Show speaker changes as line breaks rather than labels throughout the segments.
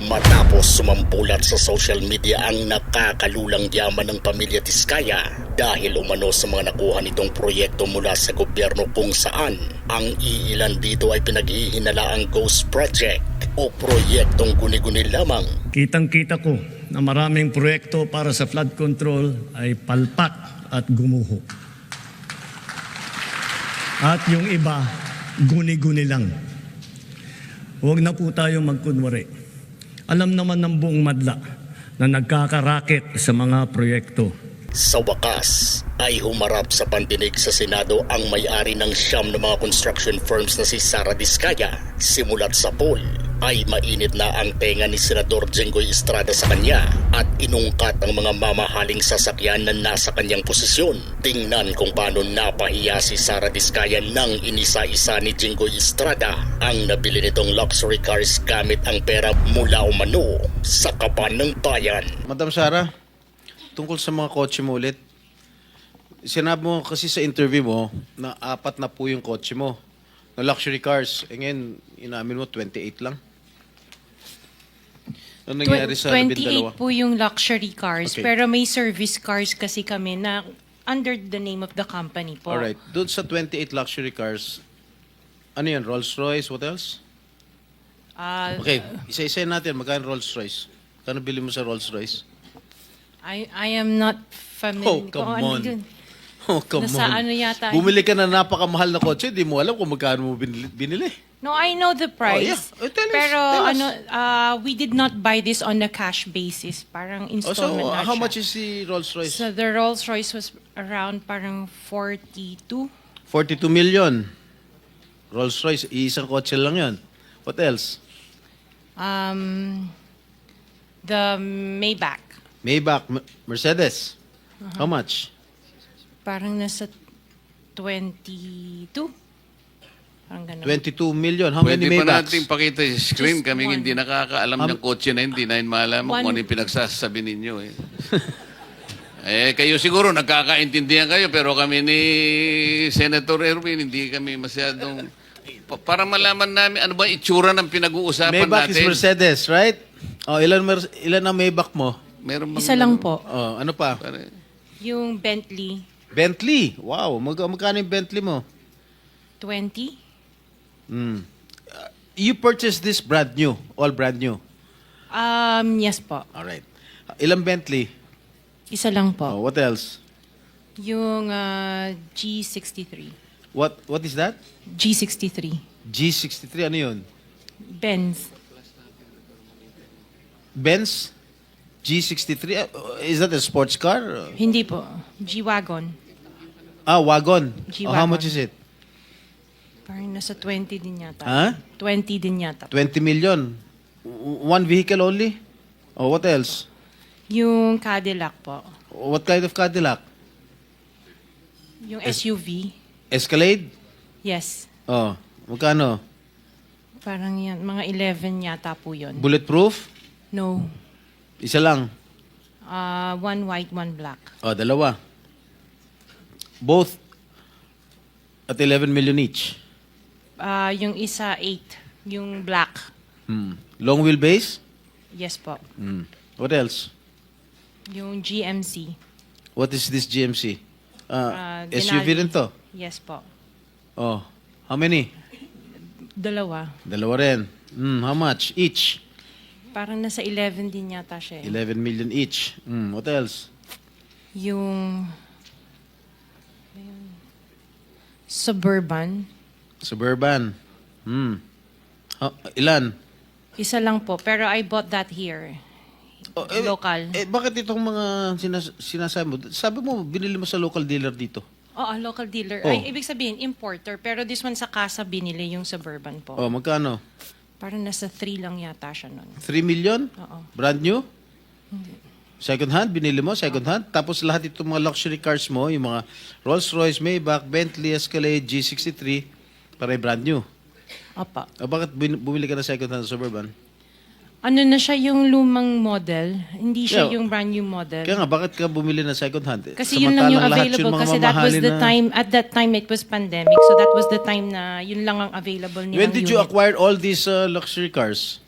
Matapos sumampulat sa social media ang nakakalulang yaman ng pamilya Tiskaya dahil umano sa mga nakuha nitong proyekto mula sa gobyerno kung saan ang iilan dito ay pinaghihinalaang ghost project o proyektong guni-guni lamang.
Kitang-kita ko na maraming proyekto para sa flood control ay palpak at gumuho. At yung iba, guni-guni lang. Huwag na po tayo magkunwari. Alam naman ng buong madla na nagkakaraket sa mga proyekto.
Sa wakas ay humarap sa pandinig sa Senado ang may-ari ng siyam na mga construction firms na si Sara Diskaya. Simulat sa poll ay mainit na ang tenga ni Senador Jenggoy Estrada sa kanya at inungkat ang mga mamahaling sasakyan na nasa kanyang posisyon. Tingnan kung paano napahiya si Sara Diskaya nang inisa-isa ni Jenggoy Estrada ang nabili nitong luxury cars gamit ang pera mula umano sa kaban ng bayan.
Madam Sara, tungkol sa mga kotse mo ulit, sinabi mo kasi sa interview mo na apat na po yung kotse mo na luxury cars. E ngayon, inamin mo 28 lang. Ano nangyari sa
Twen-
labindalawa?
28 po yung luxury cars,
Okay.
pero may service cars kasi kami na under the name of the company po.
Alright. Doon sa 28 luxury cars, ano yan? Rolls Royce? What else?
Ah,
Okay, isa-isa natin. Magkano Rolls Royce? Kano bili mo sa Rolls Royce?
I, I am not familiar.
Oh, come
ano
on.
dun.
Oh, come
Nasa
on.
ano yata-
Bumili ka na napakamahal na kotse, di mo alam kung magkano mo binili. binili.
No, I know the price.
yeah. Oh, tell us,
pero
tell us.
ano, uh, we did not buy this on a cash basis. Parang
Oh, so,
installment na
how
siya.
much is the Rolls Royce?
So the Rolls Royce was around parang 42.
42 million. Rolls Royce, isang kotse lang yon. What else?
Um, the Maybach.
Maybach, M- Mercedes.
Uh-huh.
How much?
Parang nasa 22. Parang ganun.
22 million. How
Pwede
many
pa
Maybachs?
natin pakita yung screen.
Just
Kaming
one.
hindi nakakaalam ng kotse na hindi na malaman
One.
kung ano yung pinagsasabi ninyo. Eh. eh, kayo siguro nagkakaintindihan kayo pero kami ni Senator Erwin hindi kami masyadong... Pa- para malaman namin ano ba yung itsura ng pinag-uusapan
Maybach is
natin.
Mercedes, right? Oh, ilan mer- ilan ang Maybach mo?
Meron bang
Isa lang po.
Oh, ano pa?
Pare-
Yung Bentley,
Bentley. Wow, mag magkano yung Bentley mo?
20.
Mm. Uh, you purchased this brand new, all brand new.
Um, yes po.
All right. Ilang Bentley?
Isa lang po.
Oh, what else?
Yung uh, G63.
What what is that?
G63.
G63 ano 'yun?
Benz.
Benz G63 uh, is that a sports car?
Hindi po. G-Wagon.
Ah, wagon.
G-wagon.
Oh, how much is it?
Parang nasa 20 din yata.
Huh?
20 din yata.
20 million. W- One vehicle only? Oh, what else?
Yung Cadillac po.
What kind of Cadillac?
Yung SUV.
Escalade?
Yes.
Oh, magkano?
Parang yan. Mga 11 yata po yun.
Bulletproof?
No.
Isa lang.
Uh, one white, one black.
Oh, dalawa. Both at 11 million each.
Uh, yung isa, 8. Yung black.
Hmm. Long wheelbase?
Yes po.
Hmm. What else?
Yung GMC.
What is this GMC?
Uh,
Uh, SUV
Denali.
rin to.
Yes po.
Oh, how many?
Dalawa.
Dalawa rin. Hmm, how much each?
Parang nasa 11 din yata siya. eh.
11 million each. Hmm, what else?
Yung Suburban.
Suburban. Hmm. Ha- ilan?
Isa lang po, pero I bought that here.
Oh, eh,
Local.
Eh, bakit itong mga sinas- sinasabi mo? Sabi mo, binili mo sa local dealer dito.
Oo, local dealer.
Oh.
Ay, ibig sabihin, importer. Pero this one sa casa binili yung Suburban po.
Oh, magkano?
Parang nasa 3 lang yata siya nun.
3 million?
Oo.
Brand new? Second hand, binili mo, second hand. Tapos lahat itong mga luxury cars mo, yung mga Rolls Royce, Maybach, Bentley, Escalade, G63, para brand new.
Opo.
O bakit bin- bumili ka ng second-hand Suburban?
Ano na siya yung lumang model, hindi siya
Yeah.
yung brand new model.
Kaya nga, bakit ka bumili ng second-hand?
Kasi yun lang yung
Samantalang lahat
available
mga
kasi that was
mamahalin
the
na-
time, at that time it was pandemic. So that was the time na yun lang ang available nilang
When did you
unit.
acquire all these uh, luxury cars?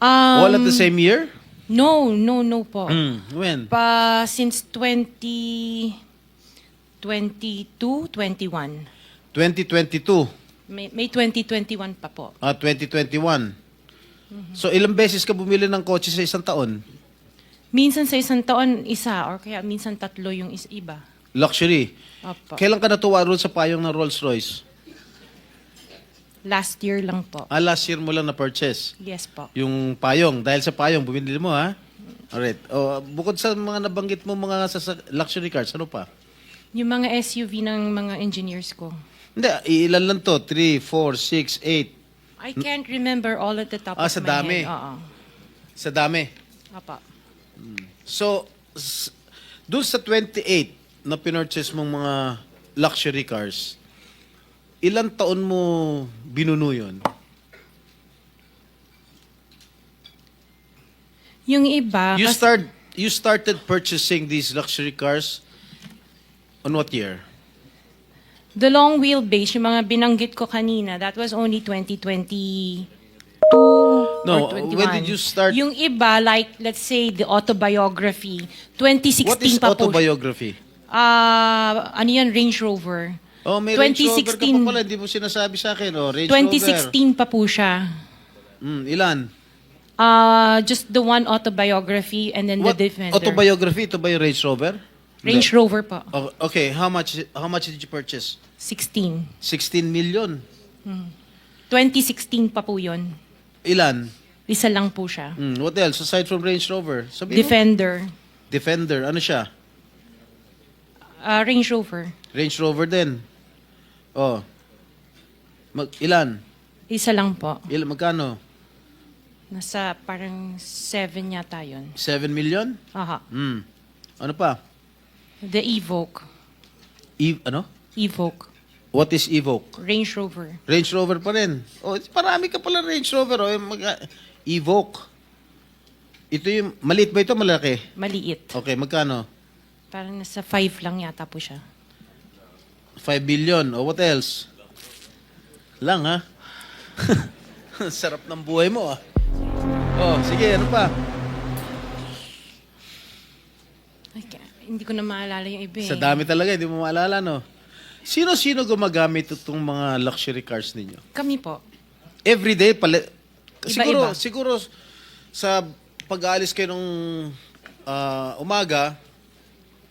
Um,
all at the same year?
No, no, no po.
Mm, when?
Pa, since 20, 22, 21.
2022.
May, may 2021 pa po.
Ah, 2021. So, ilang beses ka bumili ng kotse sa isang taon?
Minsan sa isang taon, isa, or kaya minsan tatlo yung is iba.
Luxury.
Opo.
Kailan ka natuwa roon sa payong ng Rolls Royce?
Last year lang po.
Ah, last year mo lang na-purchase.
Yes po.
Yung payong. Dahil sa payong, bumili mo, ha? Alright. Oh, bukod sa mga nabanggit mo mga sa luxury cars, ano pa?
Yung mga SUV ng mga engineers ko.
Hindi, ilan lang to? 3, 4, 6, 8.
I can't remember all at the top
Ah,
of
sa
my
dami.
head. Oo.
Sa dami.
Apa.
So, s- doon sa 28 na pinurchase mong mga luxury cars, ilan taon mo binuno yun?
Yung iba,
You
kas-
start you started purchasing these luxury cars on what year?
The long wheelbase, yung mga binanggit ko kanina, that was only 2022
No,
or 21.
when did you start-
Yung iba, like, let's say, the autobiography, 2016
What is
pa po.
autobiography?
Ah, ano yan, Range Rover.
Oh, may Range Rover ka
2016
pa pala, hindi mo sinasabi sa akin. Oh, Range
2016 pa po siya.
Rover. Mm, ilan?
Ah, just the one autobiography and then
What
the Defender.
autobiography? Ito ba yung Range Rover?
Range. Rover pa.
Oh, okay, how much how much did you purchase?
16.
16 million.
2016 pa po yun.
Ilan?
Isa lang po siya.
Mm, what else aside from Range Rover? Sabi mo?
Defender.
Defender. Ano siya?
Ah, Range Rover.
Range Rover din. Oh. Mag, ilan?
Isa lang po.
Ilan? Magkano?
Nasa parang 7 yata yun.
7 million?
Aha.
Hmm. Ano pa?
The Evoque.
E- ano?
Evoque.
What is Evoque?
Range Rover.
Range Rover pa rin. Oh, parami ka pala Range Rover. Oh. Mag- Evoque. Ito yung, maliit ba ito? Malaki?
Maliit.
Okay, magkano?
Parang nasa 5 lang yata po siya.
5 billion. Oh, what else? Lang, ha? Sarap ng buhay mo, ah. Oh, sige, ano pa?
Ay, ka- hindi ko na maalala yung iba eh.
Sa dami talaga, hindi mo maalala, no? Sino-sino gumagamit itong mga luxury cars ninyo?
Kami po.
Every day, pala... Siguro,
Iba-iba.
siguro sa pag-aalis kayo nung ah, umaga,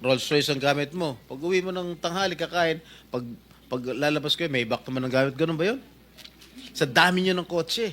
Rolls Royce ang gamit mo. Pag uwi mo ng tanghali, kakain, pag, pag lalabas kayo, may back naman ang gamit. Ganun ba yun? Sa dami nyo ng kotse.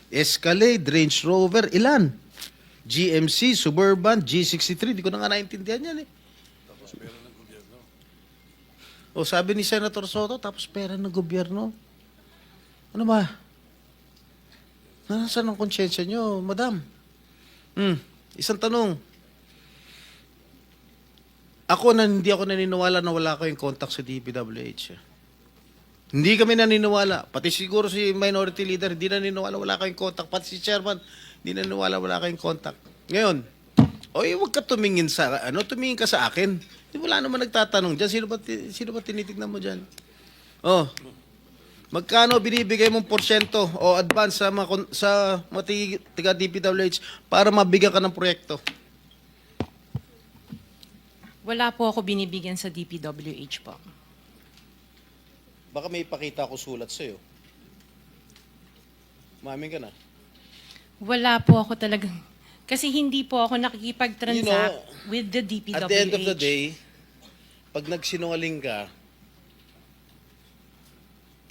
Escalade, Range Rover, ilan? GMC, Suburban, G63, di ko na nga naintindihan yan eh. O sabi ni Senator Soto, tapos pera ng gobyerno. Ano ba? Nasaan ang konsyensya nyo, madam? Hmm, isang tanong. Ako na hindi ako naniniwala na wala kayong contact sa DPWH. Hindi kami naniniwala. Pati siguro si minority leader, hindi naniniwala wala kayong contact. Pati si chairman, hindi naniniwala wala kayong contact. Ngayon, oy, wag ka tumingin sa, ano, tumingin ka sa akin. Wala naman nagtatanong dyan. Sino ba, sino ba tinitignan mo dyan? Oh, Magkano binibigay mong porsyento o advance sa mga, sa mga tiga DPWH para mabigyan ka ng proyekto?
Wala po ako binibigyan sa DPWH po.
Baka may ipakita ako sulat sa'yo. Mamin ka na.
Wala po ako talagang... Kasi hindi po ako nakikipag-transact
You know,
with the DPWH.
At the end of the day, pag nagsinungaling ka,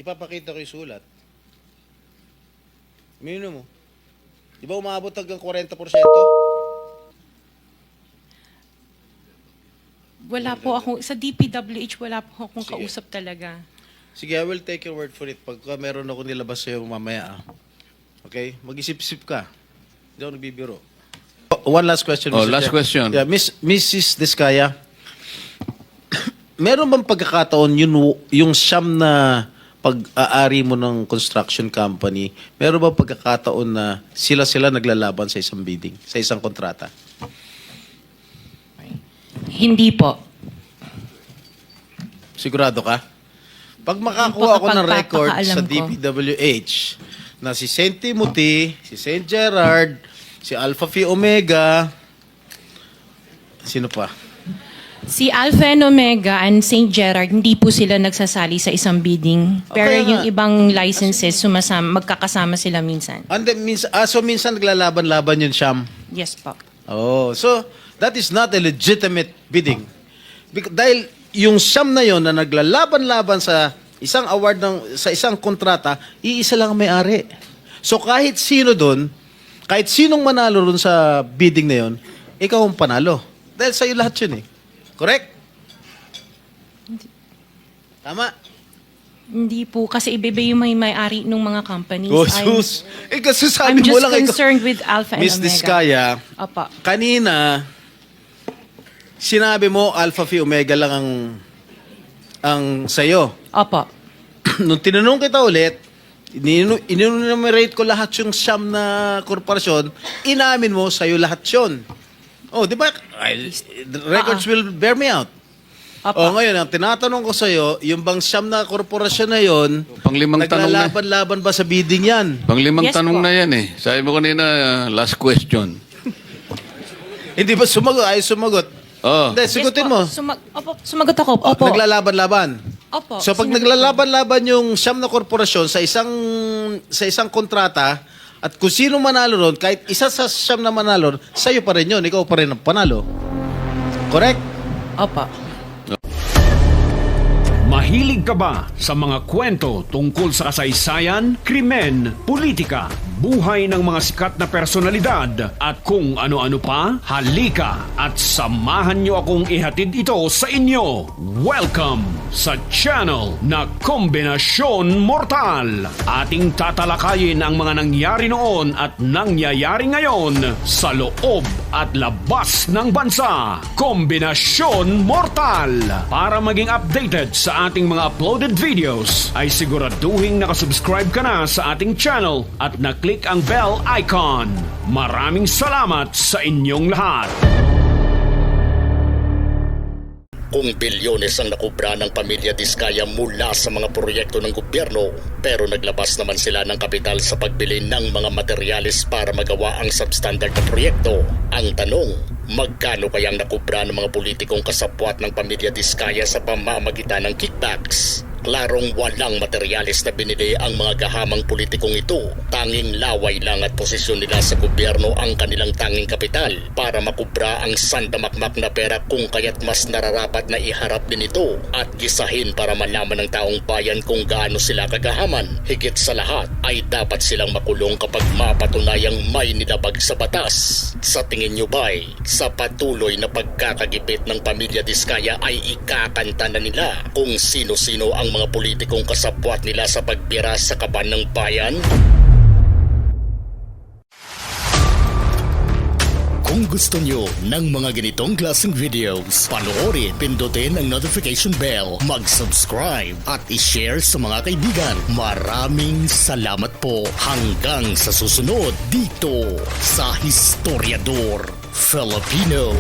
ipapakita ko yung sulat. Minimum mo. Di ba umabot hanggang 40%?
Wala po ako, sa DPWH wala po akong
Sige.
kausap talaga.
Sige, I will take your word for it. Pagka meron ako nilabas sa'yo mamaya, ah. Okay? Mag-isip-isip ka. Hindi ako nagbibiro. One last question,
Oh,
Mr.
last
Chair.
question.
Yeah, Miss, Mrs. Descaya, meron bang pagkakataon yun, yung siyam na pag-aari mo ng construction company, meron bang pagkakataon na sila-sila naglalaban sa isang bidding, sa isang kontrata?
Hindi po.
Sigurado ka? Pag makakuha ako ng record sa. DPWH na si St. Timothy, si St. Gerard, si Alpha Phi Omega, sino pa?
Si Alpha and Omega and St. Gerard, hindi po sila nagsasali sa isang bidding. Pero
Okay nga.
yung ibang licenses, sumasama, magkakasama sila minsan.
And then, minsan, ah, so minsan naglalaban-laban yun, Sham.
Yes po.
Oh, so that is not a legitimate bidding. Bec- dahil yung Sham na yon na naglalaban-laban sa isang award ng sa isang kontrata, iisa lang ang may-ari. So kahit sino doon, kahit sinong manalo doon sa bidding na yon, ikaw ang panalo. Dahil sa'yo lahat yun eh. Correct? Tama?
Hindi po, kasi iba-iba yung may may-ari ng mga companies.
Oh,
I'm-
sus. Eh, kasi
I'm,
sabi mo
just
lang ikaw-
concerned with Alpha and
Miss
Omega.
Diskaya,
Opo.
kanina, sinabi mo Alpha Phi Omega lang ang ang sayo.
Opo.
Nung tinanong kita ulit, inunumerate ko lahat yung siyam na korporasyon, inamin mo sa'yo lahat yun. Oh, di ba? I- the records will bear me out.
Opo.
Oh, ngayon, ang tinatanong ko sa'yo, yung bang siyam na korporasyon na yon,
Panglimang tanong na.
naglalaban-laban ba sa bidding yan?
Panglimang
Yes
tanong
po.
na yan eh. Sabi mo kanina, uh, last question.
Hindi ba sumagot? Ay, sumagot.
Oh.
Hindi, sigutin mo.
Sumag- opo, sumagot ako.
Oh,
Opo.
naglalaban-laban.
Opo.
So pag
Sinagot
naglalaban-laban yung siyam na korporasyon sa isang sa isang kontrata at kung sino manalo ron, kahit isa sa siyam na manalo, sa'yo pa rin yun. Ikaw pa rin ang panalo. Correct?
Opo.
Mahilig ka ba sa mga kwento tungkol sa kasaysayan, krimen, politika, buhay ng mga sikat na personalidad at kung ano-ano pa? Halika at samahan niyo akong ihatid ito sa inyo. Welcome sa channel na Kombinasyon Mortal. Ating tatalakayin ang mga nangyari noon at nangyayari ngayon sa loob at labas ng bansa. Kombinasyon Mortal. Para maging updated sa ating mga uploaded videos, ay siguraduhin nakasubscribe ka na sa ating channel at naklik ang bell icon. Maraming salamat sa inyong lahat.
Kung bilyones ang nakubra ng pamilya Diskaya mula sa mga proyekto ng gobyerno, pero naglabas naman sila ng kapital sa pagbili ng mga materyales para magawa ang substandard na proyekto. Ang tanong, magkano kayang nakubra ng mga politikong kasapwat ng pamilya Diskaya sa pamamagitan ng kickbacks? Klarong walang materyales na binili ang mga gahamang politikong ito. Tanging laway lang at posisyon nila sa gobyerno ang kanilang tanging kapital para makubra ang sandamakmak na pera kung kaya't mas nararapat na iharap din ito at gisahin para malaman ng taong bayan kung gaano sila kagahaman. Higit sa lahat ay dapat silang makulong kapag mapatunayang may nilabag sa batas. Sa tingin nyo ba'y sa patuloy na pagkakagipit ng pamilya Diskaya ay ikakanta na nila kung sino-sino ang mga politikong kasapwat nila sa pagbira sa kaban ng bayan? Kung gusto nyo ng mga ganitong klaseng videos, panoorin, pindutin ang notification bell, mag-subscribe at i-share sa mga kaibigan. Maraming salamat po hanggang sa susunod dito sa Historiador Filipino.